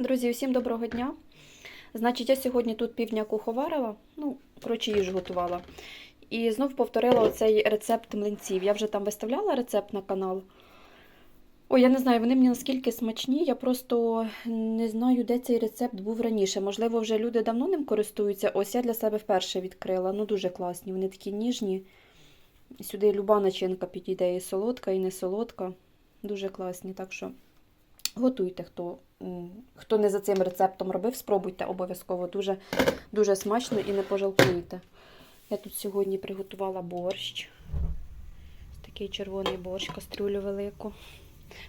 Друзі, усім доброго дня. Значить, я сьогодні тут півдня куховарила, ну, коротше, їжу готувала. І знов повторила оцей рецепт млинців. Я вже там виставляла рецепт на канал. Ой, я не знаю, вони мені наскільки смачні. Я просто не знаю, де цей рецепт був раніше. Можливо, вже люди давно ним користуються. Ось я для себе вперше відкрила. Ну, дуже класні. Вони такі ніжні. Сюди люба начинка підійде, і солодка, і не солодка. Дуже класні. Так що готуйте, хто, хто не за цим рецептом робив, спробуйте обов'язково. Дуже, дуже смачно і не пожалкуєте. Я тут сьогодні приготувала борщ. Такий червоний борщ, кастрюлю велику.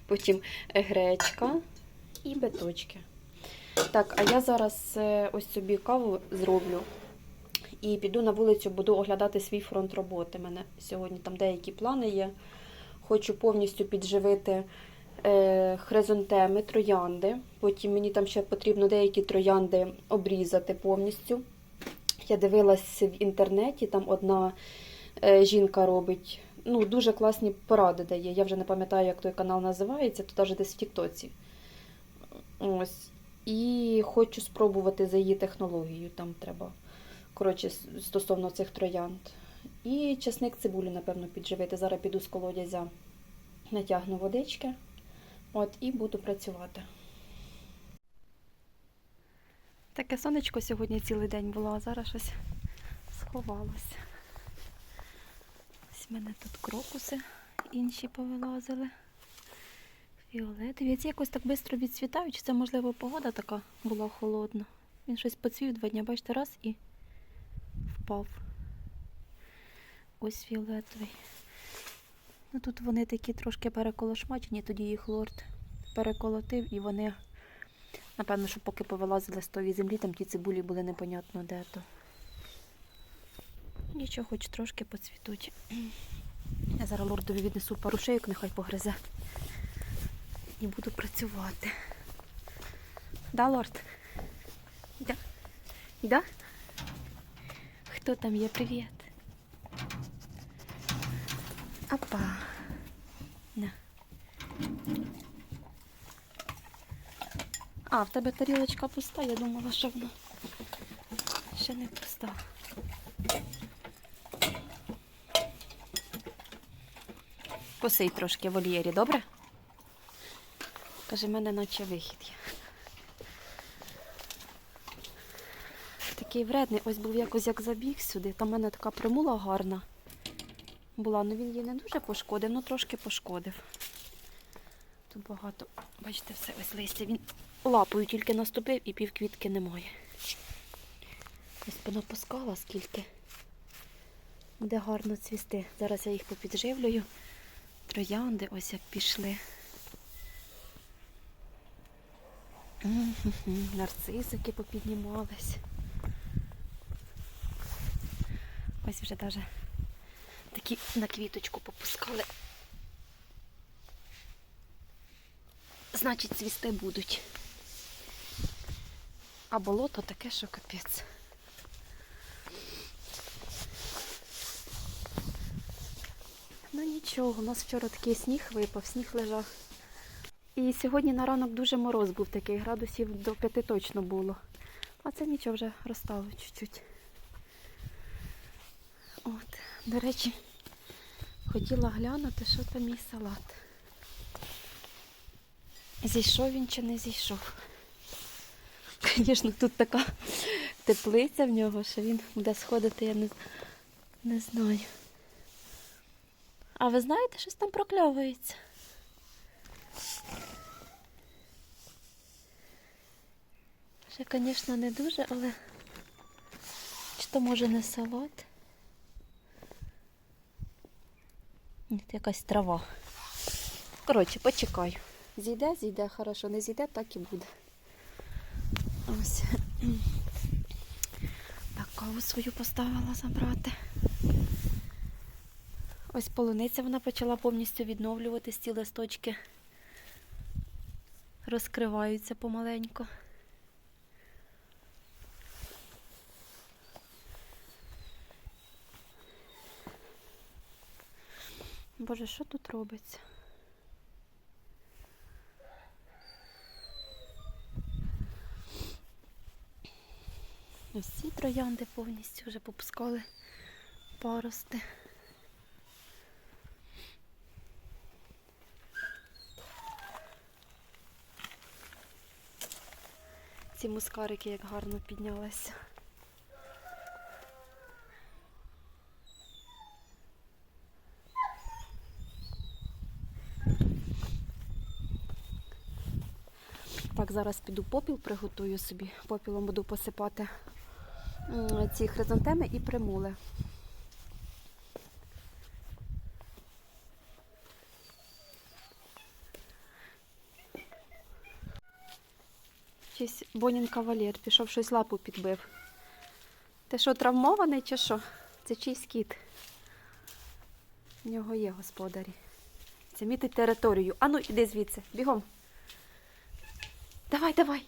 Потім гречка і биточки. Так, а я зараз е, ось собі каву зроблю і піду на вулицю, буду оглядати свій фронт роботи. У мене сьогодні там деякі плани є. Хочу повністю підживити хризантеми, троянди. Потім мені там ще потрібно деякі троянди обрізати повністю. Я дивилась в інтернеті, там одна е, жінка робить. Ну, дуже класні поради дає. Я вже не пам'ятаю, як той канал називається, то навіть десь в Тіктоці. Ось. І хочу спробувати за її технологією. Там треба, коротше, стосовно цих троянд. І часник цибулю, напевно, підживити. Зараз піду з колодязя, натягну водички. От, і буду працювати. Таке сонечко сьогодні цілий день було, а зараз щось сховалося. Ось в мене тут крокуси інші повилазили. Фіолетові. Ці якось так швидко відцвітають. Чи це, можливо, погода така була холодна. Він щось поцвів два дні, бачите, раз і впав. Ось фіолетовий. Ну тут вони такі трошки переколошмачені, тоді їх лорд переколотив і вони, напевно, що поки повилазили з тої землі, там ті цибулі були непонятно де то. Нічого, хоч трошки поцвітуть. Я зараз лордові віднесу пару шейок, нехай погризе. І буду працювати. Да, лорд? Да? Да? Хто там є? Привіт. Опа. На. А, в тебе тарілочка пуста, я думала, що вона ще не пуста. Посий трошки в вольєрі, добре? Каже, в мене наче вихід є. Такий вредний, ось був якось як забіг сюди. Там в мене така примула гарна була. Ну він її не дуже пошкодив, ну трошки пошкодив. Тут багато, бачите, все ось листя. Він лапою тільки наступив і півквітки немає. Ось понапускала скільки. Буде гарно цвісти. Зараз я їх попідживлюю. Троянди ось як пішли. Нарцисики попіднімались. Ось вже навіть такі на квіточку попускали. Значить, цвісти будуть. А болото таке, що капець. Ну нічого, у нас вчора такий сніг випав, сніг лежав. І сьогодні на ранок дуже мороз був такий, градусів до п'яти точно було. А це нічого вже розстало чуть-чуть. От, до речі, хотіла глянути, що там мій салат. Зійшов він чи не зійшов. Звісно, тут така теплиця в нього, що він буде сходити, я не, не знаю. А ви знаєте, щось там прокльовується? Ще, звісно, не дуже, але чи то може не салат? Ні, це якась трава. Коротше, почекаю. Зійде, зійде, хорошо, не зійде, так і буде. Ось. Так, каву свою поставила забрати. Ось полуниця вона почала повністю відновлюватись, ці листочки розкриваються помаленьку. Боже, що тут робиться? Ну, Ось ці троянди повністю вже попускали порости. Ці мускарики як гарно піднялися. Так, зараз піду попіл приготую собі. Попілом буду посипати ці хризантеми і примули. Чись Бонін кавалер пішов щось лапу підбив. Ти що, травмований чи що? Це чийсь кіт. В нього є господарі. Це мітить територію. Ану, іди звідси, бігом. Давай, давай.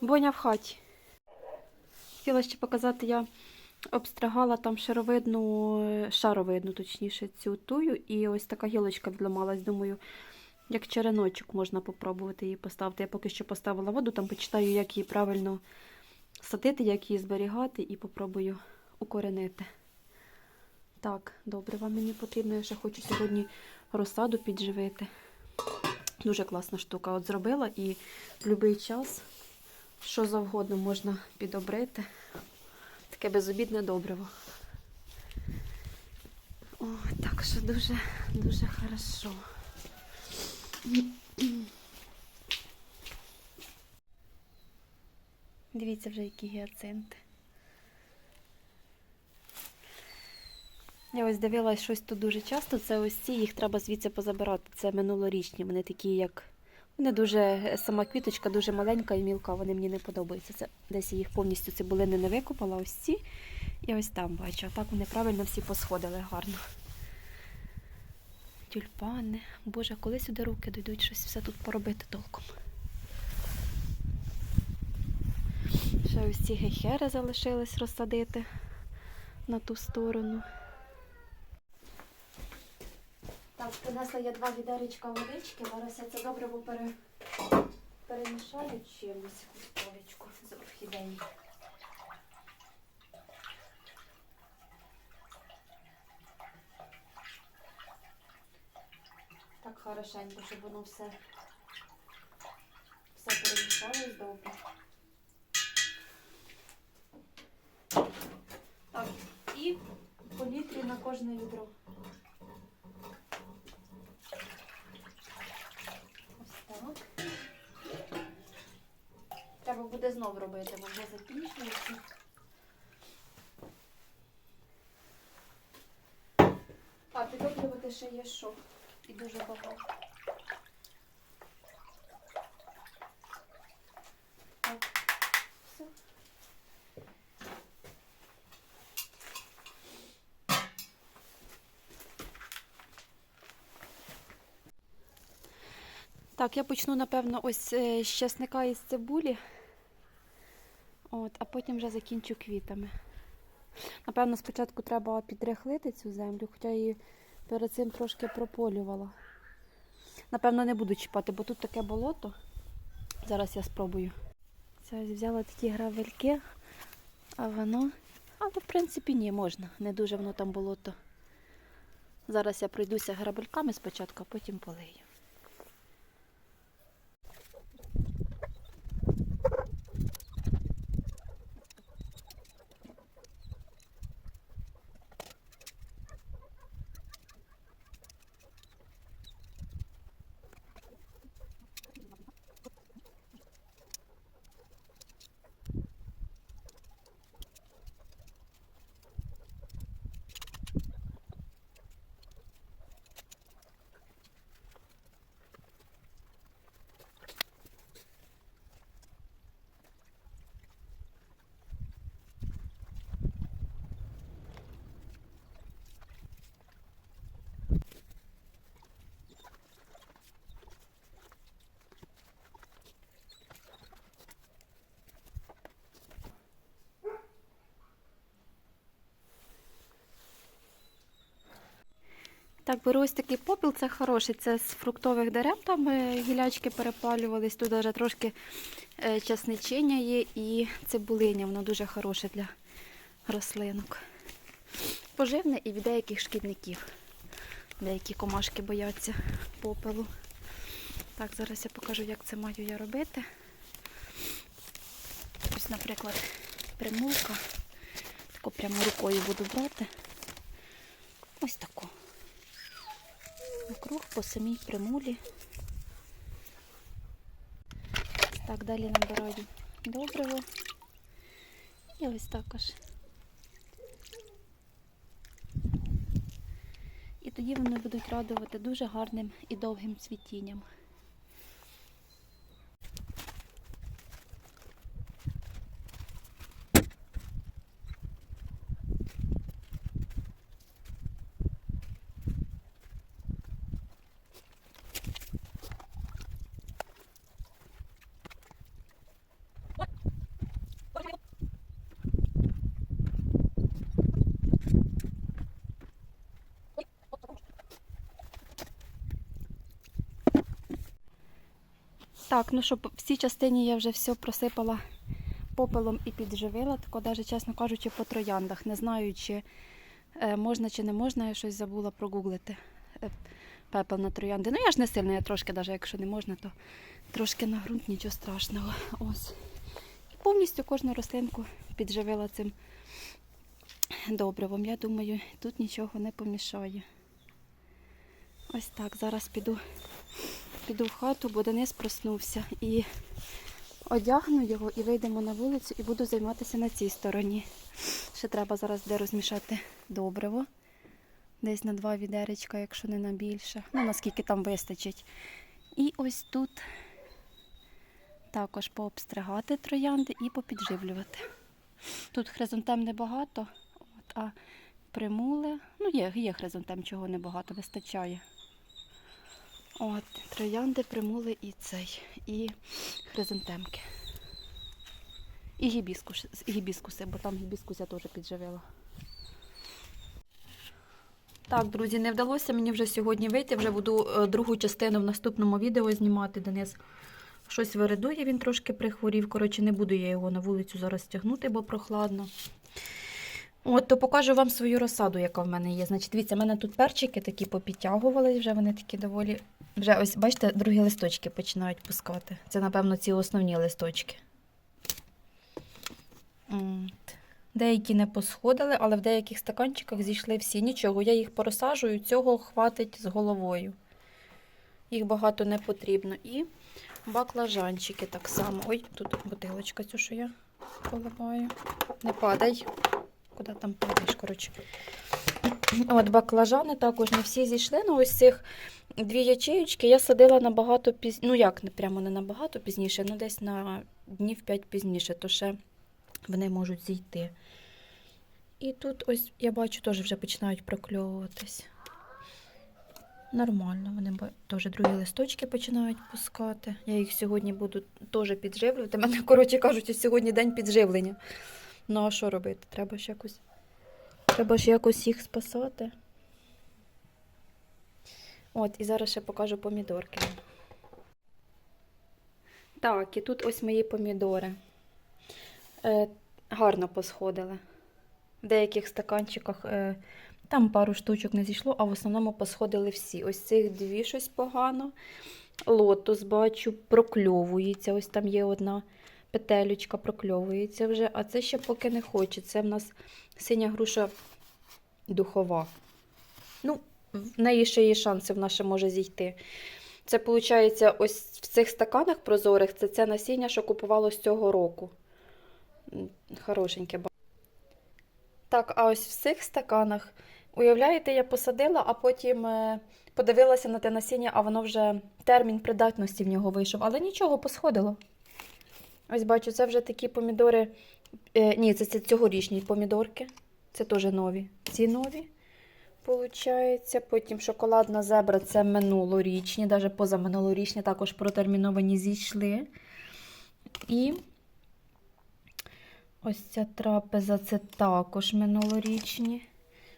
Боня в хаті. Хотіла ще показати, я обстригала там шаровидну, шаровидну, точніше, цю тую, і ось така гілочка відламалась. Думаю, як череночок можна попробувати її поставити. Я поки що поставила воду, там почитаю, як її правильно садити, як її зберігати, і попробую укоренити. Так, добре, вам мені потрібно. Я ще хочу сьогодні розсаду підживити. Дуже класна штука. От зробила і в будь-який час що завгодно можна підобрити. Таке безобідне добриво. О, так що дуже, дуже хорошо. Дивіться вже, які гіацинти. Я ось дивилась щось тут дуже часто. Це ось ці, їх треба звідси позабирати. Це минулорічні. Вони такі, як. Вони дуже. Сама квіточка дуже маленька і мілка, вони мені не подобаються. Це десь я їх повністю цибулини не викопала, ось ці. І ось там бачу. А так вони правильно всі посходили гарно. Тюльпани. Боже, коли сюди руки дійдуть щось все тут поробити толком. Ще ось ці гейхери залишились розсадити на ту сторону. Так, принесла я два відеречка водички. Зараз я це добре пере... перемішаю чимось кустовичку з орхідеї. Так хорошенько, щоб воно все, все перемішалось добре. Так, і по літрі на кожне відро. Ось так. Треба буде знов робити, бо вже закінчується. А, підоплювати ще є що. І дуже багато. Так, все. Так, я почну, напевно, ось е, з чесника і з цибулі. От, а потім вже закінчу квітами. Напевно, спочатку треба підрихлити цю землю, хоча її перед цим трошки прополювала. Напевно, не буду чіпати, бо тут таке болото. Зараз я спробую. Це взяла такі гравельки, а воно. Але, в принципі, ні, можна. Не дуже воно там болото. Зараз я пройдуся грабельками спочатку, а потім полию. Так, беру ось такий попіл, це хороший. Це з фруктових дерев, там е, гілячки перепалювались. Тут навіть трошки е, часничиня є і цибулиня, воно дуже хороше для рослинок. Поживне і від деяких шкідників. Деякі комашки бояться попелу. Так, зараз я покажу, як це маю я робити. Ось, наприклад, примулка. Таку прямо рукою буду брати. Ось таку. Округ по самій примулі. Так, далі набираю добриво. І ось також. І тоді вони будуть радувати дуже гарним і довгим цвітінням. Так, ну що, в цій частині я вже все просипала попелом і підживила, тако навіть, чесно кажучи, по трояндах. Не знаю, чи е, можна чи не можна, я щось забула прогуглити е, пепел на троянди. Ну я ж не сильно, я трошки, навіть якщо не можна, то трошки на ґрунт, нічого страшного. Ось. І повністю кожну рослинку підживила цим добривом. Я думаю, тут нічого не помішає. Ось так, зараз піду піду в хату, бо Денис проснувся. І одягну його і вийдемо на вулицю і буду займатися на цій стороні. Ще треба зараз де розмішати добриво. Десь на два відеречка, якщо не на більше. Ну, наскільки там вистачить. І ось тут також пообстригати троянди і попідживлювати. Тут хризантем небагато, от, а примули. Ну, є, є хризантем, чого небагато, вистачає. От, троянди, примули і цей, і хризантемки. І гібіскус, гібіскуси, бо там гібіскус я теж підживила. Так, друзі, не вдалося мені вже сьогодні вийти. Вже буду е, другу частину в наступному відео знімати. Денис щось виридує, він трошки прихворів. Коротше, не буду я його на вулицю зараз тягнути, бо прохладно. От, то покажу вам свою розсаду, яка в мене є. Значить, дивіться, в мене тут перчики такі попідтягувались, вже вони такі доволі. Вже ось, бачите, другі листочки починають пускати. Це, напевно, ці основні листочки. От. Деякі не посходили, але в деяких стаканчиках зійшли всі. Нічого, я їх порозсаджую, цього хватить з головою. Їх багато не потрібно. І баклажанчики так само. Ой, тут бутилочка цю, що я поливаю. Не падай. Куди там падаєш, коротше. От баклажани також не всі зійшли. Ну, ось цих дві ячеючки я садила набагато пізніше. Ну, як, прямо не набагато пізніше, ну десь на днів 5 пізніше, то ще вони можуть зійти. І тут ось, я бачу, теж вже починають прокльовуватись. Нормально, вони теж другі листочки починають пускати. Я їх сьогодні буду теж підживлювати. Мене, коротше кажучи, сьогодні день підживлення. Ну, а що робити? Треба ж якось. Треба ж якось їх спасати. От, і зараз ще покажу помідорки. Так, і тут ось мої помідори. Е, гарно посходили. В деяких стаканчиках е, там пару штучок не зійшло, а в основному посходили всі. Ось цих дві щось погано. Лотос бачу, прокльовується. Ось там є одна петелючка, прокльовується вже. А це ще поки не хоче. Це в нас синя груша духова. Ну, в неї ще є шанси, вона ще може зійти. Це, виходить, ось в цих стаканах прозорих це це насіння, що купувало з цього року. Хорошеньке. Так, а ось в цих стаканах, уявляєте, я посадила, а потім е, подивилася на те насіння, а воно вже термін придатності в нього вийшов. Але нічого, посходило. Ось бачу, це вже такі помідори. Е, ні, це, це цьогорічні помідорки. Це теж нові. Ці нові. Получається. Потім шоколадна зебра це минулорічні, навіть позаминулорічні, також протерміновані зійшли. І ось ця трапеза це також минулорічні.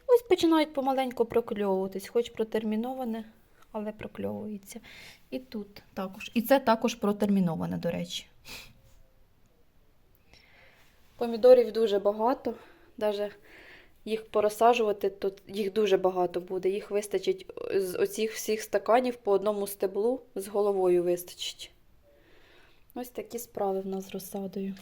Ось починають помаленьку прокльовуватись, хоч протерміноване, але прокльовується. І тут також. І це також протерміноване, до речі. Помідорів дуже багато. Навіть їх порозсаджувати, то їх дуже багато буде. Їх вистачить з оцих всіх стаканів по одному стеблу з головою вистачить. Ось такі справи в нас з розсадою.